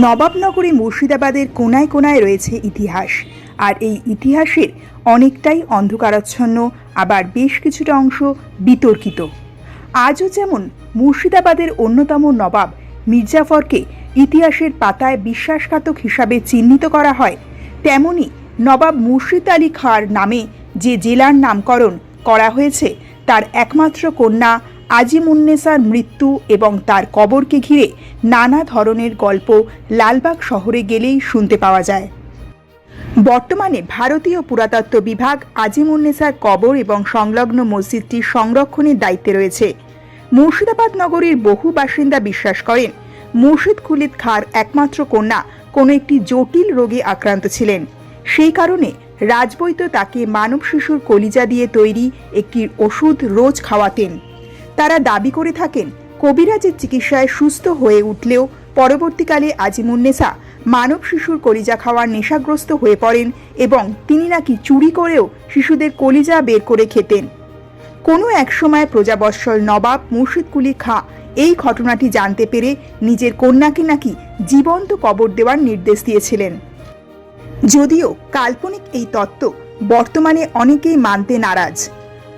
নবাবনগরী মুর্শিদাবাদের কোনায় কোনায় রয়েছে ইতিহাস। আর এই ইতিহাসের অনেকটাই অন্ধকারাচ্ছন্ন, আবার বেশ কিছুটা অংশ বিতর্কিত। আজও যেমন মুর্শিদাবাদের অন্যতম নবাব মির্জাফরকে ইতিহাসের পাতায় বিশ্বাসঘাতক হিসাবে চিহ্নিত করা হয়, তেমনি নবাব মুর্শিদ আলী খাঁর নামে যে জেলার নামকরণ করা হয়েছে, তার একমাত্র কন্যা আজিমুন্নেসার মৃত্যু এবং তার কবরকে ঘিরে নানা ধরনের গল্প লালবাগ শহরে গেলেই শুনতে পাওয়া যায়। বর্তমানে ভারতীয় পুরাতত্ত্ব বিভাগ আজিমুন্নেসার কবর এবং সংলগ্ন মসজিদটি সংরক্ষণের দায়িত্বে রয়েছে। মুর্শিদাবাদ নগরীর বহু বাসিন্দা বিশ্বাস করেন মুর্শিদ খুলিদ খাঁর একমাত্র কন্যা কোনো একটি জটিল রোগে আক্রান্ত ছিলেন। সেই কারণে রাজবৈদ্য তাকে মানব শিশুর কলিজা দিয়ে তৈরি একটি ওষুধ রোজ খাওয়াতেন। তারা দাবি করে থাকেন, কবিরাজের চিকিৎসায় সুস্থ হয়ে উঠলেও পরবর্তীকালে আজিমুন্নেসা মানব শিশুর কলিজা খাওয়ার নেশাগ্রস্ত হয়ে পড়েন এবং তিনি নাকি চুরি করেও শিশুদের কলিজা বের করে খেতেন। কোনো এক সময় প্রজাবৎসল নবাব মুর্শিদ কুলি খাঁ এই ঘটনাটি জানতে পেরে নিজের কন্যাকে নাকি জীবন্ত কবর দেওয়ার নির্দেশ দিয়েছিলেন। যদিও কাল্পনিক এই তত্ত্ব বর্তমানে অনেকেই মানতে নারাজ।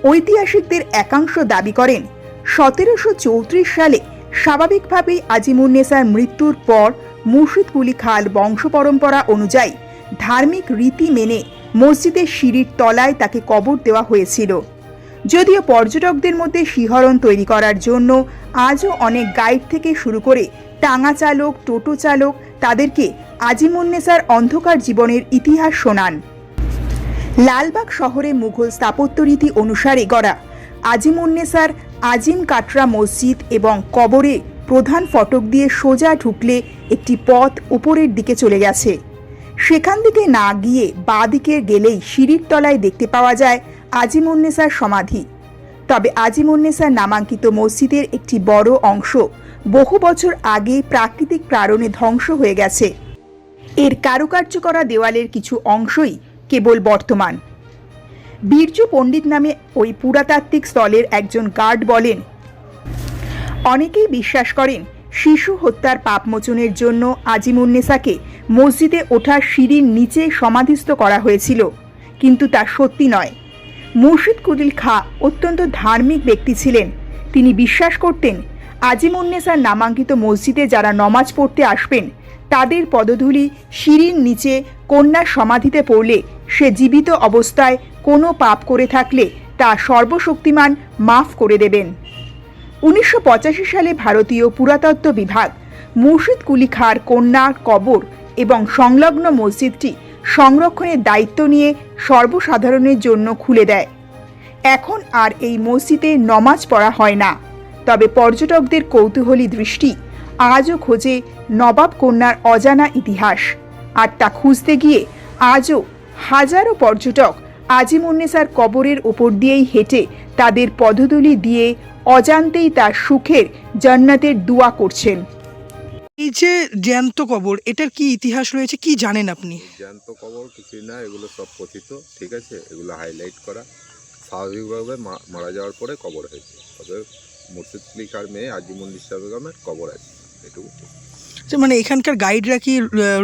ঐতিহাসিকদের একাংশ দাবি করেন সতেরোশো চৌত্রিশ সালে স্বাভাবিকভাবেই আজিমুন্নেসার মৃত্যুর পর মুর্শিদ কুলি খাল বংশ পরম্পরা অনুযায়ী ধার্মিক রীতি মেনে মসজিদের সিঁড়ির তলায় তাকে কবর দেওয়া হয়েছিল। যদিও পর্যটকদের মধ্যে শিহরণ তৈরি করার জন্য আজও অনেক গাইড থেকে শুরু করে টাঙা চালক, টোটো চালক তাদেরকে আজিমুন্নেসার অন্ধকার জীবনের ইতিহাস শোনান। লালবাগ শহরে মুঘল স্থাপত্যরীতি অনুসারে গড়া আজিমুন্নেসার আজিম কাটরা মসজিদ এবং কবরে প্রধান ফটক দিয়ে সোজা ঢুকলে একটি পথ উপরের দিকে চলে গেছে। সেখান থেকে না গিয়ে বাঁ দিকে গেলেই সিঁড়ির তলায় দেখতে পাওয়া যায় আজিমুন্নেসার সমাধি। তবে আজিমুন্নেসার নামাঙ্কিত মসজিদের একটি বড় অংশ বহু বছর আগে প্রাকৃতিক কারণে ধ্বংস হয়ে গেছে। এর কারুকার্য করা দেওয়ালের কিছু অংশই কেবল বর্তমান। বীরজু পণ্ডিত নামে ওই পুরাতাত্ত্বিক স্থলের একজন গার্ড বলেন, অনেকেই বিশ্বাস করেন, শিশু হত্যার পাপমোচনের জন্য আজিমুন্নেসাকে মসজিদে ওঠার সিঁড়ির নিচে সমাধিস্থ করা হয়েছিল, কিন্তু তা সত্যি নয়। মুর্শিদ কুদিল খা অত্যন্ত ধার্মিক ব্যক্তি ছিলেন। তিনি বিশ্বাস করতেন আজিমুন্নেসার নামাঙ্কিত মসজিদে যারা নমাজ পড়তে আসবেন, তাদের পদধূলি সিঁড়ির নিচে কন্যার সমাধিতে পড়লে সে জীবিত অবস্থায় কোনো পাপ করে থাকলে তা সর্বশক্তিমান মাফ করে দেবেন। উনিশশো পঁচাশি সালে ভারতীয় পুরাতত্ত্ব বিভাগ মুর্শিদ কুলি খাঁর কন্যার কবর এবং সংলগ্ন মসজিদটি সংরক্ষণের দায়িত্ব নিয়ে সর্বসাধারণের জন্য খুলে দেয়। এখন আর এই মসজিদে নমাজ পড়া হয় না। তবে পর্যটকদের কৌতূহলী দৃষ্টি আজও খোঁজে নবাব কন্যার অজানা ইতিহাস। আর তা খুঁজতে গিয়ে আজও হাজারো পর্যটক আজিমুন্নেসার কবরের ওপর দিয়েই হেঁটে তাদের পদধূলি দিয়ে অজান্তেই তার সুখের জান্নাতের দোয়া করছেন। এই যে জ্যান্ত কবর এটার কি ইতিহাস রয়েছে? কি জানেন আপনি? জ্যান্ত কবর কিছুই না এগুলো সব কথিত ঠিক আছে? এগুলো হাইলাইট করা। স্বাভাবিকভাবে মারা যাওয়ার পরে কবর হয়েছে। তবে মুর্শিদ মেয়ে আজিমুন্নিসা বেগমের কবর আছে। এটুকু। মানে এখানকার গাইডরা কি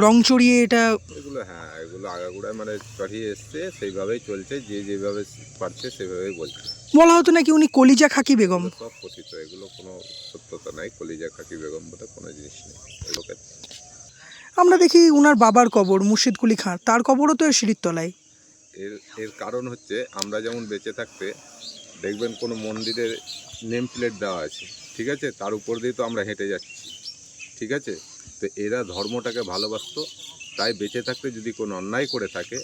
রং চড়িয়ে এটা এগুলো হ্যাঁ এগুলো আগাগোড়ায় মানে চড়িয়ে এসছে সেইভাবেই চলছে যে যেভাবে পারছে সেভাবেই বলছে। বলা হতো নাকি উনি কলিজা খাকি বেগম? সব কথিত এগুলো কোনো সত্যতা নাই কলিজা খাকি বেগম বলে কোনো জিনিস নেই এগুলোকে। আমরা দেখি উনার বাবার কবর মুর্শিদ কুলি খাঁ তার কবরও তো সিঁড়ির তলায়। এর এর কারণ হচ্ছে আমরা যেমন বেঁচে থাকতে দেখবেন কোনো মন্দিরের নেম প্লেট দেওয়া আছে ঠিক আছে? তার উপর দিয়ে তো আমরা হেঁটে যাচ্ছি ঠিক আছে? তো এরা ধর্মটাকে ভালোবাসতো, তাই বেঁচে থাকতে যদি কোনো অন্যায় করে থাকে,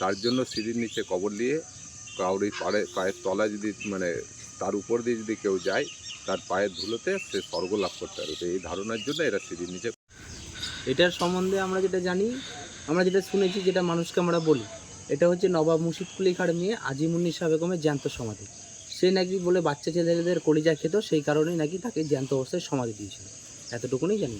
তার জন্য সিঁড়ির নিচে কবর দিয়ে কাউরি পাড়ে, পায়ের তলা যদি মানে তার উপর দিয়ে যদি কেউ যায়, তার পায়ের ধুলোতে সে স্বর্গ লাভ করতে পারবে তো এই ধারণার জন্য এরা সিঁড়ির নিচে এটার সম্বন্ধে আমরা যেটা জানি, আমরা যেটা শুনেছি, যেটা মানুষকে আমরা বলি, এটা হচ্ছে নবাব মুর্শিদ কুলি খাঁর মেয়ে আজিমুন্নিসা বেগমের জ্যান্ত সমাধি। সে নাকি বলে বাচ্চা ছেলেদের কলিজা খেত, সেই কারণেই নাকি তাকে জ্যান্ত অবস্থায় সমাধি দিয়েছিল। এতটুকুনি জানি।